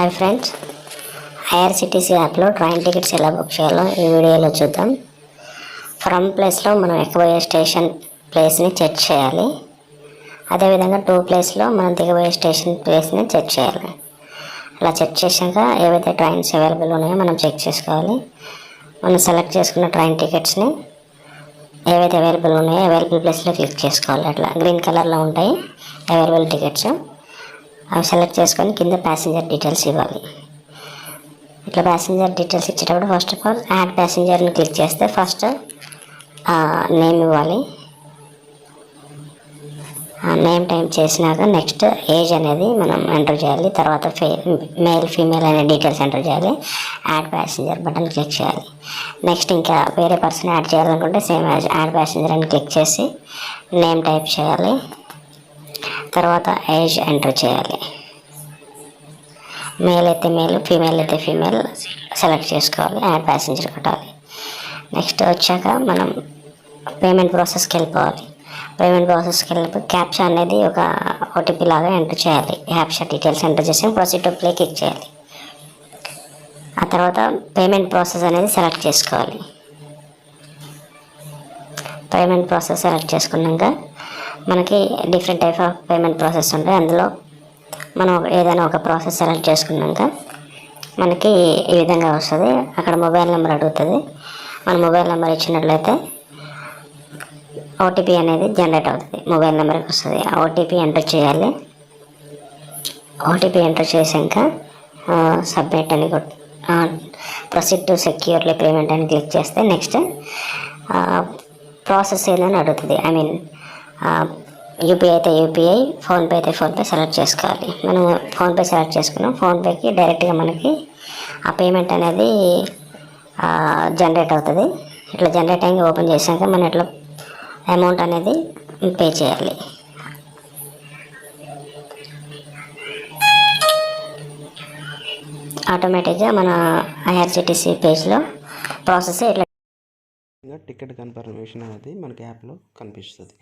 Hi friends IRCTC యాప్లో train tickets ఎలా book చేయాలో ఈ వీడియోలో చూద్దాం. ఫ్రమ్ ప్లేస్లో మనం ఎక్కబోయే స్టేషన్ ప్లేస్ని చెక్ చేయాలి. అదేవిధంగా టూ ప్లేస్లో మనం దిగబోయే స్టేషన్ ప్లేస్ని చెక్ చేయాలి. అలా చెక్ చేశాక ఏవైతే ట్రైన్స్ అవైలబుల్ ఉన్నాయో మనం చెక్ చేసుకోవాలి. మనం సెలెక్ట్ చేసుకున్న ట్రైన్ టికెట్స్ని ఏవైతే అవైలబుల్ ఉన్నాయో అవైలబుల్ ప్లేస్లో క్లిక్ చేసుకోవాలి. అట్లా గ్రీన్ కలర్లో ఉంటాయి అవైలబుల్ టికెట్స్ అవి సెలెక్ట్ చేసుకొని కింద ప్యాసింజర్ డీటెయిల్స్ ఇవ్వాలి. ఇట్లా ప్యాసింజర్ డీటెయిల్స్ ఇచ్చేటప్పుడు ఫస్ట్ ఆఫ్ ఆల్ యాడ్ ప్యాసింజర్ని క్లిక్ చేస్తే ఫస్ట్ నేమ్ ఇవ్వాలి. నేమ్ టైం చేసినాక నెక్స్ట్ ఏజ్ అనేది మనం ఎంటర్ చేయాలి. తర్వాత ఫే మేల్ ఫీమేల్ అనే డీటెయిల్స్ ఎంటర్ చేయాలి. యాడ్ ప్యాసింజర్ బటన్ క్లిక్ చేయాలి. నెక్స్ట్ ఇంకా వేరే పర్సన్ యాడ్ చేయాలనుకుంటే సేమ్ యాడ్ ప్యాసింజర్ అని క్లిక్ చేసి నేమ్ టైప్ చేయాలి. తర్వాత ఏజ్ ఎంటర్ చేయాలి. మేల్ అయితే మేల్ ఫీమేల్ అయితే ఫీమేల్ సెలెక్ట్ చేసుకోవాలి యాడ్ ప్యాసింజర్ కొట్టాలి. నెక్స్ట్ వచ్చాక మనం పేమెంట్ ప్రాసెస్కి వెళ్ళిపోవాలి. పేమెంట్ ప్రాసెస్కి వెళ్ళినప్పుడు క్యాప్షా అనేది ఒక ఓటీపీ లాగా ఎంటర్ చేయాలి. క్యాప్షా డీటెయిల్స్ ఎంటర్ చేసి ప్రొసీడ్ టు ప్లే క్లిక్ చేయాలి. ఆ తర్వాత పేమెంట్ ప్రాసెస్ అనేది సెలెక్ట్ చేసుకోవాలి. పేమెంట్ ప్రాసెస్ సెలెక్ట్ చేసుకున్నాక మనకి different type of payment process ఉంటాయి. అందులో మనం ఏదైనా ఒక ప్రాసెస్ సెలెక్ట్ చేసుకున్నాక మనకి ఈ విధంగా వస్తుంది. అక్కడ మొబైల్ నెంబర్ అడుగుతుంది. మన మొబైల్ నెంబర్ ఇచ్చినట్లయితే ఓటీపీ అనేది జనరేట్ అవుతుంది. మొబైల్ నెంబర్కి వస్తుంది. ఆ ఓటీపీ ఎంటర్ చేయాలి. ఓటీపీ ఎంటర్ చేసాక సబ్మిట్ అని ప్రొసీడ్ టు సెక్యూర్లీ పేమెంట్ అని క్లిక్ చేస్తే నెక్స్ట్ ప్రాసెస్ ఏదని అడుగుతుంది. ఐ మీన్ యూపీఐ అయితే యూపీఐ ఫోన్పే అయితే ఫోన్పే సెలెక్ట్ చేసుకోవాలి. మనం ఫోన్పే సెలెక్ట్ చేసుకున్నాం. ఫోన్పేకి డైరెక్ట్గా మనకి ఆ పేమెంట్ అనేది జనరేట్ అవుతుంది. ఇట్లా జనరేట్ అయ్యి ఓపెన్ చేసాక మనం ఇట్లా అమౌంట్ అనేది పే చేయాలి. ఆటోమేటిక్గా మన ఐఆర్సిటీసీ పేజ్లో ప్రాసెస్ ఇట్లా టికెట్ కన్ఫర్మేషన్ అనేది మనకి యాప్లో కనిపిస్తుంది.